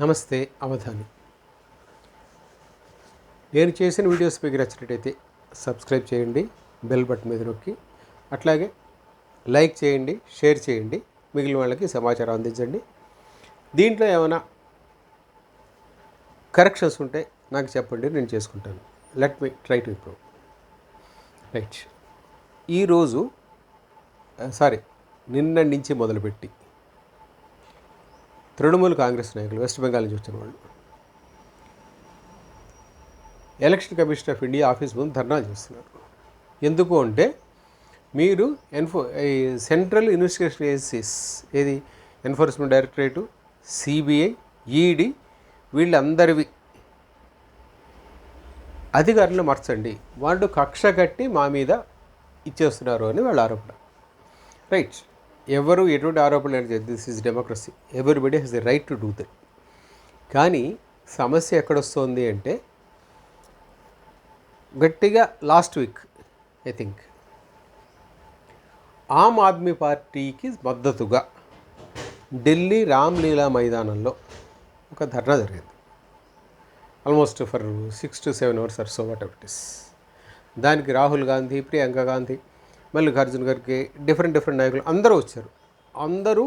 నమస్తే అవధాని. నేను చేసిన వీడియోస్ మీకు నచ్చినట్టయితే సబ్స్క్రైబ్ చేయండి బెల్ బటన్ మీద నొక్కి అట్లాగే లైక్ చేయండి షేర్ చేయండి మిగిలిన వాళ్ళకి సమాచారం అందించండి. దీంట్లో ఏమైనా కరెక్షన్స్ ఉంటే నాకు చెప్పండి నేను చేసుకుంటాను. Let me try to improve right ఈరోజు సారీ నిన్న నుంచి మొదలుపెట్టి తృణమూల్ కాంగ్రెస్ నాయకులు వెస్ట్ బెంగాల్ నుంచి వచ్చిన వాళ్ళు. Election commission of India office ముందు ధర్నా చేస్తున్నారు. ఎందుకు అంటే మీరు ఎన్ఫో ఈ సెంట్రల్ ఇన్వెస్టిగేషన్ ఏజెన్సీస్ ఏది? ఎన్ఫోర్స్మెంట్ డైరెక్టరేటు సిబిఐ ఈడీ వీళ్ళందరివి అధికారులు మార్చండి. వాళ్ళు కక్ష కట్టి మా మీద ఇచ్చేస్తున్నారు అని వాళ్ళ ఆరోపణ. రైట్. ఎవరు ఎటువంటి ఆరోపణలు అనేది this is democracy everybody has the right to do that కానీ సమస్య ఎక్కడొస్తుంది అంటే గట్టిగా last week I think Aam Aadmi పార్టీకి మద్దతుగా ఢిల్లీ రామ్లీలా మైదానంలో ఒక ధర్నా జరిగింది. Almost for six to seven hours or so whatever it is దానికి రాహుల్ గాంధీ ప్రియాంక గాంధీ మల్లికార్జున గారికి డిఫరెంట్ డిఫరెంట్ నాయకులు అందరూ వచ్చారు. అందరూ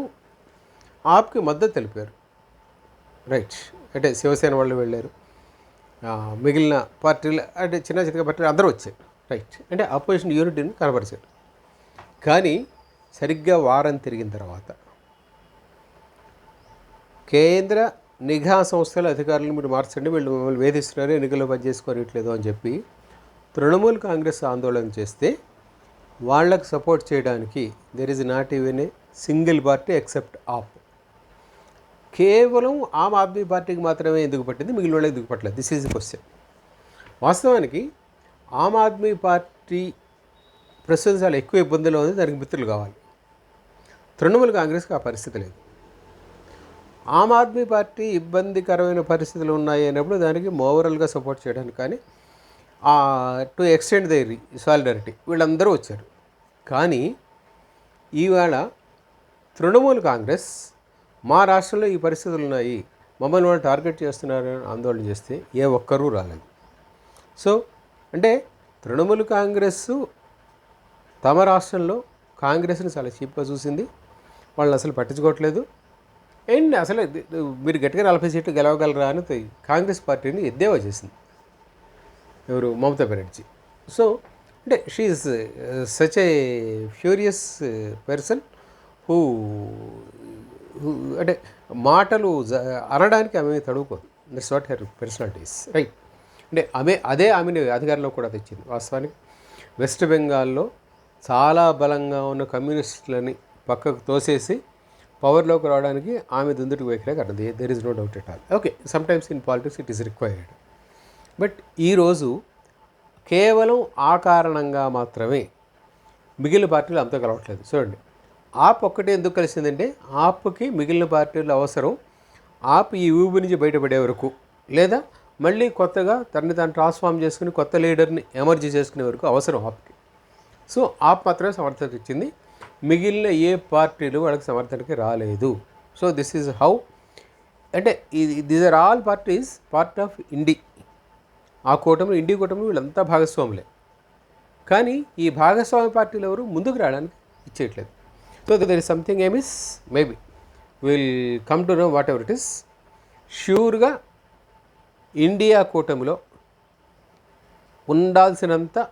ఆప్కి మద్దతు తెలిపారు. రైట్ అంటే శివసేన వాళ్ళు వెళ్ళారు. మిగిలిన పార్టీలు అంటే చిన్న చిన్న పార్టీలు అందరూ వచ్చారు. రైట్ అంటే అపోజిషన్ యూనిటీని కనబరిచారు. కానీ సరిగ్గా వారం తిరిగిన తర్వాత కేంద్ర నిఘా సంస్థల అధికారులను మీరు మార్చండి వీళ్ళు మమ్మల్ని వేధిస్తున్నారు ఎన్నికల్లో పనిచేసుకోవట్లేదు అని చెప్పి తృణమూల్ కాంగ్రెస్ ఆందోళన చేస్తే వాళ్ళకు సపోర్ట్ చేయడానికి there is not even a single party except AAP. కేవలం ఆమ్ ఆద్మీ పార్టీకి మాత్రమే ఎందుకు పట్టింది? మిగిలిన వాళ్ళకి ఎందుకు పట్టలేదు? దిస్ ఈజ్ క్వశ్చన్ వాస్తవానికి ఆమ్ ఆద్మీ పార్టీ ప్రస్తుతం చాలా ఎక్కువ ఇబ్బందులు ఉంది. దానికి మిత్రులు కావాలి. తృణమూల్ కాంగ్రెస్కి ఆ పరిస్థితి లేదు. ఆమ్ ఆద్మీ పార్టీ ఇబ్బందికరమైన పరిస్థితులు ఉన్నాయి అన్నప్పుడు దానికి మోవరల్గా సపోర్ట్ చేయడానికి కానీ టు ఎక్స్టెండ్ ద సాలిడారిటీ వీళ్ళందరూ వచ్చారు. కానీ ఈవేళ తృణమూల్ కాంగ్రెస్ మా రాష్ట్రంలో ఈ పరిస్థితులు ఉన్నాయి. మమ్మల్ని వాళ్ళు టార్గెట్ చేస్తున్నారని ఆందోళన చేస్తే ఏ ఒక్కరూ రాలేదు. సో అంటే తృణమూల్ కాంగ్రెస్ తమ రాష్ట్రంలో కాంగ్రెస్ని చాలా చీప్గా చూసింది. వాళ్ళని అసలు పట్టించుకోవట్లేదు. అండ్ అసలు మీరు గట్టిగా నలభై సీట్లు గెలవగలరా అని కాంగ్రెస్ పార్టీని ఎద్దేవా చేసింది. ఎవరు? మమతా బెనర్జీ. సో అంటే she is such a furious person who అంటే మాటలు జ- అనడానికి ఆమె తడుకోదు that's what her personalities right అంటే ఆమె అదే ఆమెను అధికారంలో కూడా తెచ్చింది వాస్తవానికి. వెస్ట్ బెంగాల్లో చాలా బలంగా ఉన్న కమ్యూనిస్టులని పక్కకు తోసేసి పవర్లోకి రావడానికి ఆమె దుందుటికి వైఖరే కారణం there is no doubt at all okay sometimes in politics it is required but ఈరోజు కేవలం ఆ కారణంగా మాత్రమే మిగిలిన పార్టీలు అంతా కలవట్లేదు. చూడండి ఆప్ ఒక్కటే ఎందుకు కలిసిందంటే ఆప్కి మిగిలిన పార్టీలు అవసరం ఆప్ ఈ ఊబి నుంచి బయటపడే వరకు లేదా మళ్ళీ కొత్తగా తనని తాను ట్రాన్స్ఫార్మ్ చేసుకుని కొత్త లీడర్ని ఎమర్జీ చేసుకునే వరకు అవసరం ఆప్కి. సో ఆప్ మాత్రమే సమర్థత ఇచ్చింది. మిగిలిన ఏ పార్టీలు వాళ్ళకి సమర్థనకి రాలేదు. సో దిస్ ఈజ్ హౌ అంటే these are all parties part of INDI ఆ కూటమి ఇండి కూటమి వీళ్ళంతా భాగస్వాములే. కానీ ఈ భాగస్వామి పార్టీలు ఎవరు ముందుకు రావడానికి ఇచ్చేయట్లేదు. So there is something is maybe will come to know whatever it is ష్యూర్గా India కూటమిలో ఉండాల్సినంత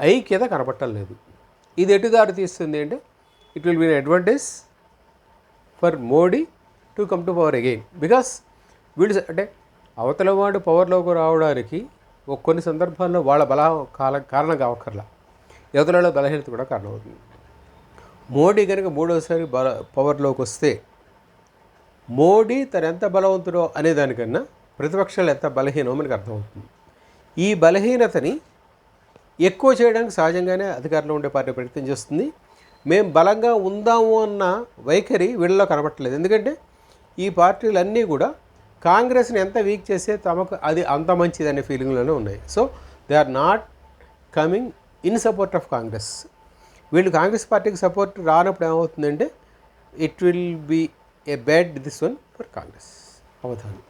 ఐక్యత కనపట్టం లేదు. ఇది ఎటుదారి తీస్తుంది అంటే it will be advantage for Modi to come to power again because వీళ్ళు స- అంటే అవతల వాడు పవర్లోకి రావడానికి ఒక కొన్ని సందర్భాల్లో వాళ్ళ బల కాల కారణం కావక్కర్లా యువతలలో బలహీనత కూడా కారణమవుతుంది. మోడీ కనుక మూడోసారి బల పవర్లోకి వస్తే మోడీ తను ఎంత బలవంతుడో అనేదానికన్నా ప్రతిపక్షాలు ఎంత బలహీనమో మనకు అర్థమవుతుంది. ఈ బలహీనతని ఎక్కువ చేయడానికి సహజంగానే అధికారంలో ఉండే పార్టీ ప్రయత్నం చేస్తుంది. మేము బలంగా ఉందాము అన్న వైఖరి వీళ్ళలో కనబట్టలేదు ఎందుకంటే ఈ పార్టీలన్నీ కూడా కాంగ్రెస్ని ఎంత వీక్ చేస్తే తమకు అది అంత మంచిది అనే ఫీలింగ్లోనే ఉన్నాయి. So they are not coming in support of Congress. వీళ్ళు కాంగ్రెస్ పార్టీకి సపోర్ట్ రానప్పుడు ఏమవుతుందంటే it will be a bad this one for Congress. Avadhanam.